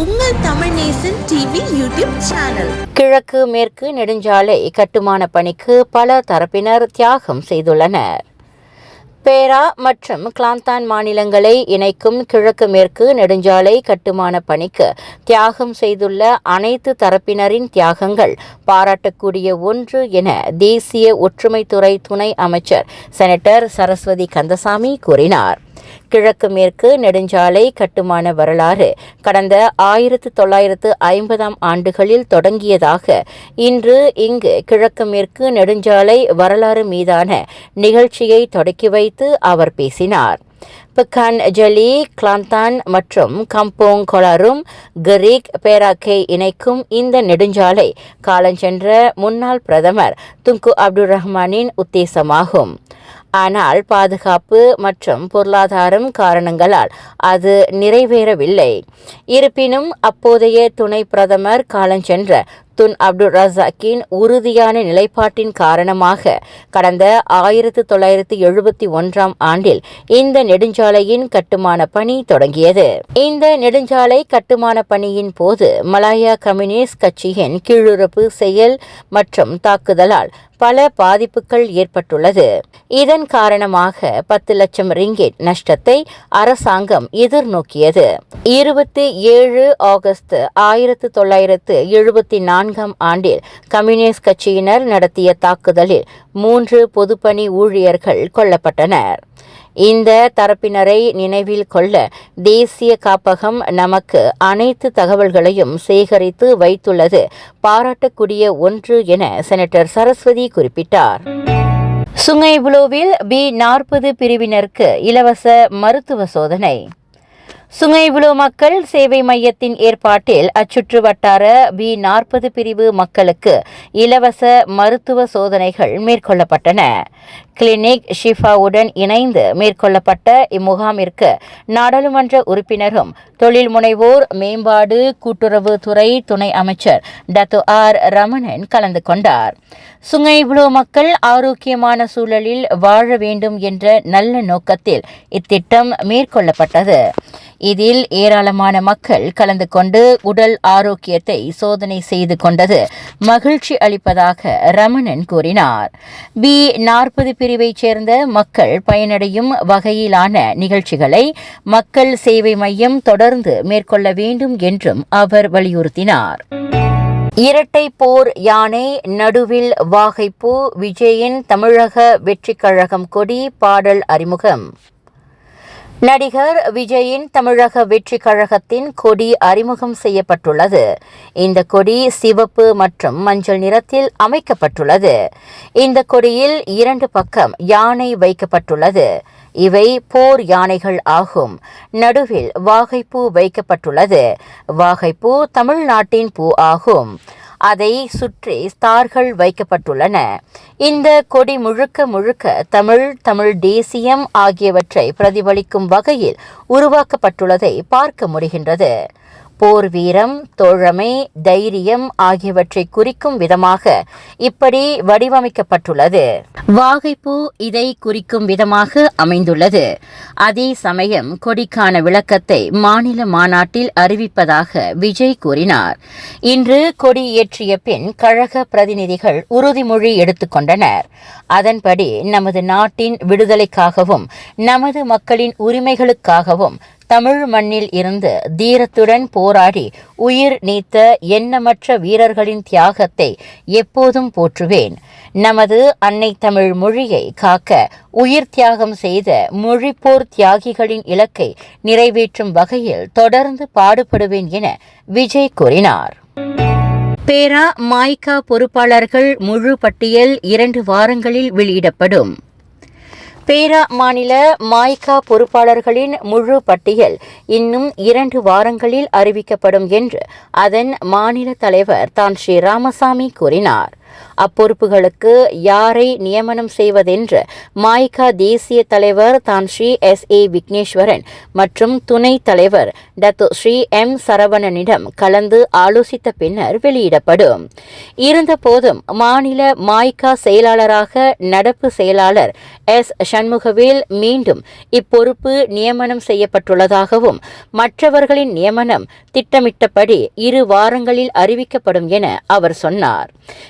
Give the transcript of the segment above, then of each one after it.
உங்கள் Tamil Nesan TV YouTube channel. கிழக்கு மேற்கு நெடுஞ்சாலை கட்டுமான பணிக்கு பல தரப்பினர் தியாகம் செய்துள்ளனர். பேரா மற்றும் கிளாந்தான் மாநிலங்களை இணைக்கும் கிழக்கு மேற்கு நெடுஞ்சாலை கட்டுமான பணிக்கு தியாகம் செய்துள்ள அனைத்து தரப்பினரின் தியாகங்கள் பாராட்டக்கூடிய ஒன்று என தேசிய ஒற்றுமைத்துறை துணை அமைச்சர் செனட்டர் சரஸ்வதி கந்தசாமி கூறினார். கிழக்கு மேற்கு நெடுஞ்சாலை கட்டுமான வரலாறு கடந்த ஆயிரத்து தொள்ளாயிரத்து ஐம்பதாம் ஆண்டுகளில் தொடங்கியதாக இன்று இங்கு கிழக்கு மேற்கு நெடுஞ்சாலை வரலாறு மீதான நிகழ்ச்சியை தொடக்கி வைத்து அவர் பேசினார். பிக்கான் ஜலி கிளாந்தான் மற்றும் கம்போங் கொலாரும் கரீக் பேராக்கை இணைக்கும் இந்த நெடுஞ்சாலை காலஞ்சென்ற முன்னாள் பிரதமர் துங்கு அப்துல் ரஹ்மானின் உத்தேசமாகும். ஆனால் பாதுகாப்பு மற்றும் பொருளாதாரம் காரணங்களால் அது நிறைவேறவில்லை. இருப்பினும் அப்போதைய துணை பிரதமர் காலஞ்சென்ற துன் அப்துல் ரசாக்கின் உறுதியான நிலைப்பாட்டின் காரணமாக கடந்த ஆயிரத்து தொள்ளாயிரத்து எழுபத்தி ஒன்றாம் ஆண்டில் இந்த நெடுஞ்சாலையின் கட்டுமான பணி தொடங்கியது. இந்த நெடுஞ்சாலை கட்டுமான பணியின் போது மலாயா கம்யூனிஸ்ட் கட்சியின் கீழுறப்பு செயல் மற்றும் தாக்குதலால் பல பாதிப்புகள் ஏற்பட்டுள்ளது. இதன் காரணமாக பத்து லட்சம் ரிங்கெட் நஷ்டத்தை அரசாங்கம் எதிர்நோக்கியது. இருபத்தி ஏழு ஆகஸ்ட் ஆயிரத்து தொள்ளாயிரத்து எழுபத்தி நான்கு நான்காம் ஆண்டில் கம்யூனிஸ்ட் கட்சியினர் நடத்திய தாக்குதலில் மூன்று பொதுப்பணி ஊழியர்கள் கொல்லப்பட்டனர். இந்த தரப்பினரை நினைவில் கொள்ள தேசிய காப்பகம் நமக்கு அனைத்து தகவல்களையும் சேகரித்து வைத்துள்ளது. பாராட்டக்கூடிய ஒன்று என செனட்டர் சரஸ்வதி குறிப்பிட்டார். சுங்கைபுலோவில் பி நாற்பது பிரிவினருக்கு இலவச மருத்துவ சோதனை. சுங்கைபுலோ மக்கள் சேவை மையத்தின் ஏற்பாட்டில் அச்சுற்று வட்டார பி நாற்பது பிரிவு மக்களுக்கு இலவச மருத்துவ சோதனைகள் மேற்கொள்ளப்பட்டன. கிளினிக் ஷிஃபாவுடன் இணைந்து மேற்கொள்ளப்பட்ட இம்முகாமிற்கு நாடாளுமன்ற உறுப்பினரும் தொழில் முனைவோர் மேம்பாடு கூட்டுறவு துறை துணை அமைச்சர் டத்து ஆர் ரமணன் கலந்து கொண்டார். சுங்கைபுலோ மக்கள் ஆரோக்கியமான சூழலில் வாழ வேண்டும் என்ற நல்ல நோக்கத்தில் இத்திட்டம் மேற்கொள்ளப்பட்டது. இதில் ஏராளமான மக்கள் கலந்து கொண்டு உடல் ஆரோக்கியத்தை சோதனை செய்து கொண்டது மகிழ்ச்சி அளிப்பதாக ரமணன் கூறினார். பி. நாற்பது பிரிவைச் சேர்ந்த மக்கள் பயனடையும் வகையிலான நிகழ்ச்சிகளை மக்கள் சேவை மையம் தொடர்ந்து மேற்கொள்ள வேண்டும் என்றும் அவர் வலியுறுத்தினார். இரட்டை போர் யானை நடுவில் வாகைப்பூ விஜயின் தமிழக வெற்றிக் கழகம் கொடி பாடல் அறிமுகம். நடிகர் விஜயின் தமிழக வெற்றி கழகத்தின் கொடி அறிமுகம் செய்யப்பட்டுள்ளது. இந்த கொடி சிவப்பு மற்றும் மஞ்சள் நிறத்தில் அமைக்கப்பட்டுள்ளது. இந்த கொடியில் இரண்டு பக்கம் யானை வைக்கப்பட்டுள்ளது. இவை போர் யானைகள் ஆகும். நடுவில் வாகைப்பூ வைக்கப்பட்டுள்ளது. வாகைப்பூ தமிழ்நாட்டின் பூ ஆகும். அதை சுற்றி ஸ்டார்கள் வைக்கப்பட்டுள்ளன. இந்த கொடி முழுக்க முழுக்க தமிழ் தமிழ் தேசியம் ஆகியவற்றை பிரதிபலிக்கும் வகையில் உருவாக்கப்பட்டுள்ளதை பார்க்க முடிகின்றது. போர் வீரம் தோழமை தைரியம் ஆகியவற்றை குறிக்கும் விதமாக இப்படி வடிவமைக்கப்பட்டுள்ளது. வாகைப்பூ இதை குறிக்கும் விதமாக அமைந்துள்ளது. அதே சமயம் கொடிக்கான விளக்கத்தை மாநில மாநாட்டில் அறிவிப்பதாக விஜய் கூறினார். இன்று கொடி ஏற்றிய பின் கழக பிரதிநிதிகள் உறுதிமொழி எடுத்துக்கொண்டனர் அதன்படி நமது நாட்டின் விடுதலைக்காகவும் நமது மக்களின் உரிமைகளுக்காகவும் தமிழ் மண்ணில் இருந்து தீரத்துடன் போராடி உயிர் நீத்த எண்ணமற்ற வீரர்களின் தியாகத்தை எப்போதும் போற்றுவேன். நமது அன்னை தமிழ் மொழியை காக்க உயிர் தியாகம் செய்த மொழிப்போர் தியாகிகளின் இலக்கை நிறைவேற்றும் வகையில் தொடர்ந்து பாடுபடுவேன் என விஜய் கூறினார். பேரா மாய்கா பொறுப்பாளர்கள் முழு பட்டியல் இரண்டு வாரங்களில் வெளியிடப்படும். பேரா மாநில மாய்கா பொறுப்பாளர்களின் முழு பட்டியல் இன்னும் இரண்டு வாரங்களில் அறிவிக்கப்படும் என்று அதன் மாநில தலைவர் தான் ஸ்ரீ ராமசாமி கூறினார். அப்பொறுப்புகளுக்கு யாரை நியமனம் செய்வதென்று மாய்கா தேசிய தலைவர் தான் ஸ்ரீ எஸ் ஏ விக்னேஸ்வரன் மற்றும் துணைத் தலைவர் டத்து ஸ்ரீ எம் சரவணனிடம் கலந்து ஆலோசித்த பின்னர் வெளியிடப்படும். இருந்தபோதும் மாநில மாய்கா செயலாளராக நடப்பு செயலாளர் எஸ் சண்முகவேல் மீண்டும் இப்பொறுப்பு நியமனம் செய்யப்பட்டுள்ளதாகவும் மற்றவர்களின் நியமனம் திட்டமிட்டபடி இரு வாரங்களில் அறிவிக்கப்படும் என அவர் சொன்னார்.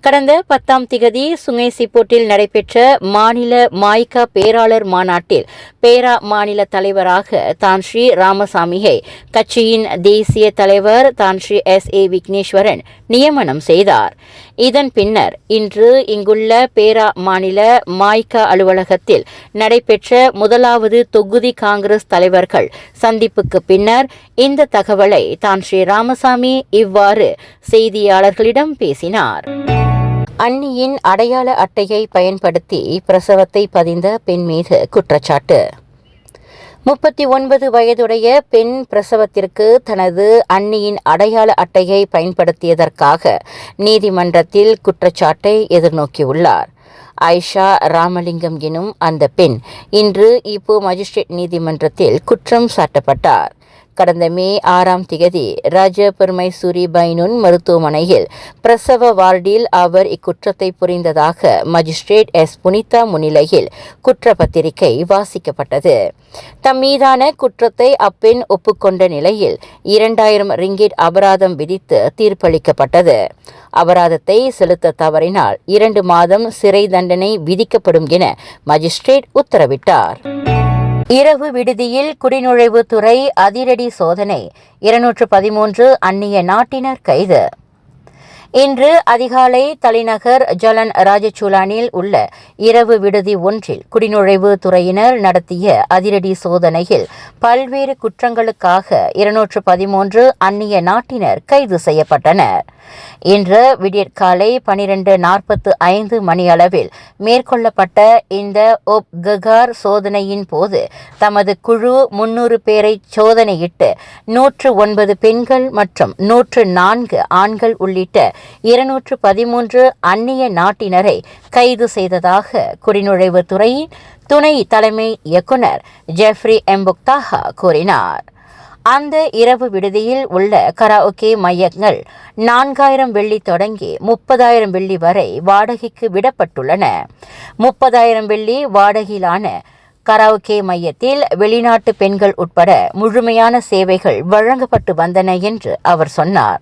கடந்த பத்தாம் திகதி சுங்கைசிப்போட்டில் நடைபெற்ற மாநில மாய்கா பேராளர் மாநாட்டில் பேரா மாநில தலைவராக தான் ஸ்ரீ ராமசாமியை கட்சியின் தேசிய தலைவர் தான் ஸ்ரீ எஸ் ஏ விக்னேஸ்வரன் நியமனம் செய்தார். இதன் பின்னர் இன்று இங்குள்ள பேரா மாநில மாய்கா அலுவலகத்தில் நடைபெற்ற முதலாவது தொகுதி காங்கிரஸ் தலைவர்கள் சந்திப்புக்கு பின்னர் இந்த தகவலை தான் ஸ்ரீ ராமசாமி இவ்வாறு செய்தியாளர்களிடம் பேசினார். அன்னியின் அடையாள அட்டையை பயன்படுத்தி பிரசவத்தை பதிந்த பெண் மீது குற்றச்சாட்டு. முப்பத்தி ஒன்பது வயதுடைய பெண் பிரசவத்திற்கு தனது அன்னியின் அடையாள அட்டையை பயன்படுத்தியதற்காக நீதிமன்றத்தில் குற்றச்சாட்டை எதிர்நோக்கியுள்ளார். ஆயிஷா ராமலிங்கம் எனும் அந்த பெண் இன்று இப்போ மஜிஸ்ட்ரேட் நீதிமன்றத்தில் குற்றம் சாட்டப்பட்டார். கடந்த மே ஆறாம் திகதி ராஜ பெருமைசூரி பைனுன் மருத்துவமனையில் பிரசவ வார்டில் அவர் இக்குற்றத்தை புரிந்ததாக மஜிஸ்ட்ரேட் எஸ். புனிதா முன்னிலையில் குற்றப்பத்திரிகை வாசிக்கப்பட்டது. தம் மீதான குற்றத்தை அப்பெண் ஒப்புக்கொண்ட நிலையில் இரண்டாயிரம் ரிங்கிட் அபராதம் விதித்து தீர்ப்பளிக்கப்பட்டது. அபராதத்தை செலுத்த தவறினால் இரண்டு மாதம் சிறை தண்டனை விதிக்கப்படும் என மஜிஸ்ட்ரேட் உத்தரவிட்டார். இரவு விடுதியில் குடிநுழைவுத்துறை அதிரடி சோதனை. இருநூற்று பதிமூன்று அந்நிய நாட்டினர் கைது. இன்று அதிகாலை தலைநகர் ஜலன் ராஜச்சுலானில் உள்ள இரவு விடுதி ஒன்றில் குடிநுழைவு துறையினர் நடத்திய அதிரடி சோதனையில் பல்வேறு குற்றங்களுக்காக இருநூற்று பதிமூன்று அந்நிய நாட்டினர் கைது செய்யப்பட்டனர். இன்று விடியற்காலை பனிரெண்டு நாற்பத்து ஐந்து மணியளவில் மேற்கொள்ளப்பட்ட இந்த ஒப் ககார் சோதனையின் போது தமது குழு முன்னூறு பேரை சோதனையிட்டு நூற்று ஒன்பது பெண்கள் மற்றும் நூற்று நான்கு ஆண்கள் உள்ளிட்ட இருநூற்று பதிமூன்று அந்நிய நாட்டினரை கைது செய்ததாக குடிநுழைவுத்துறையின் துணை தலைமை இயக்குனர் ஜெஃப்ரி எம்புக்தாஹா கூறினார். அந்த இரவு விடுதியில் உள்ள கராஓகே மையங்கள் நான்காயிரம் வெள்ளி தொடங்கி முப்பதாயிரம் வெள்ளி வரை வாடகைக்கு விடப்பட்டுள்ளன. முப்பதாயிரம் வெள்ளி வாடகையிலான கராவுகே மையத்தில் வெளிநாட்டு பெண்கள் உட்பட முழுமையான சேவைகள் வழங்கப்பட்டு வந்தன என்று அவர் சொன்னார்.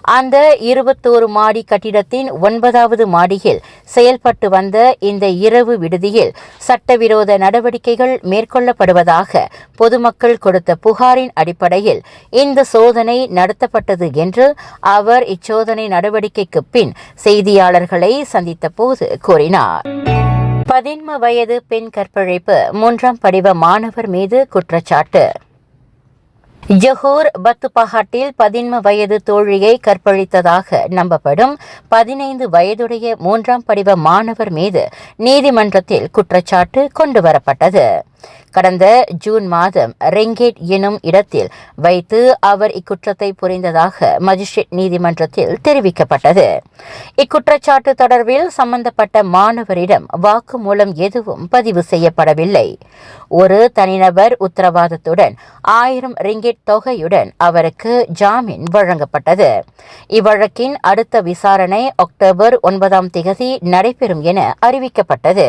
அந்த இருபத்தோரு மாடி கட்டிடத்தின் ஒன்பதாவது மாடியில் செயல்பட்டு வந்த இந்த இரவு விடுதியில் சட்டவிரோத நடவடிக்கைகள் மேற்கொள்ளப்படுவதாக பொதுமக்கள் கொடுத்த புகாரின் அடிப்படையில் இந்த சோதனை நடத்தப்பட்டது என்று அவர் இச்சோதனை நடவடிக்கைக்கு பின் செய்தியாளர்களை சந்தித்தபோது கூறினார். பதின்ம வயது பெண் கற்பழிப்பு. மூன்றாம் படிவ மாணவர் மீது குற்றச்சாட்டு. ஜஹூர் பத்துபஹாட்டில் பதின்ம வயது தோழியை கற்பழித்ததாக நம்பப்படும் பதினைந்து வயதுடைய மூன்றாம் படிவ மாணவர் மீது நீதிமன்றத்தில் குற்றச்சாட்டு கொண்டுவரப்பட்டது கடந்த ஜூன் மாதம் ரெங்கேட் எனும் இடத்தில் வைத்து அவர் இக்குற்றத்தை புரிந்ததாக மஜிஸ்ட்ரேட் நீதிமன்றத்தில் தெரிவிக்கப்பட்டது. இக்குற்றச்சாட்டு தொடர்பில் சம்பந்தப்பட்ட மாணவரிடம் வாக்குமூலம் எதுவும் பதிவு செய்யப்படவில்லை. ஒரு தனிநபர் உத்தரவாதத்துடன் ஆயிரம் ரிங்கெட் தொகையுடன் அவருக்கு ஜாமீன் வழங்கப்பட்டது. இவ்வழக்கின் அடுத்த விசாரணை அக்டோபர் ஒன்பதாம் திகதி நடைபெறும் என அறிவிக்கப்பட்டது.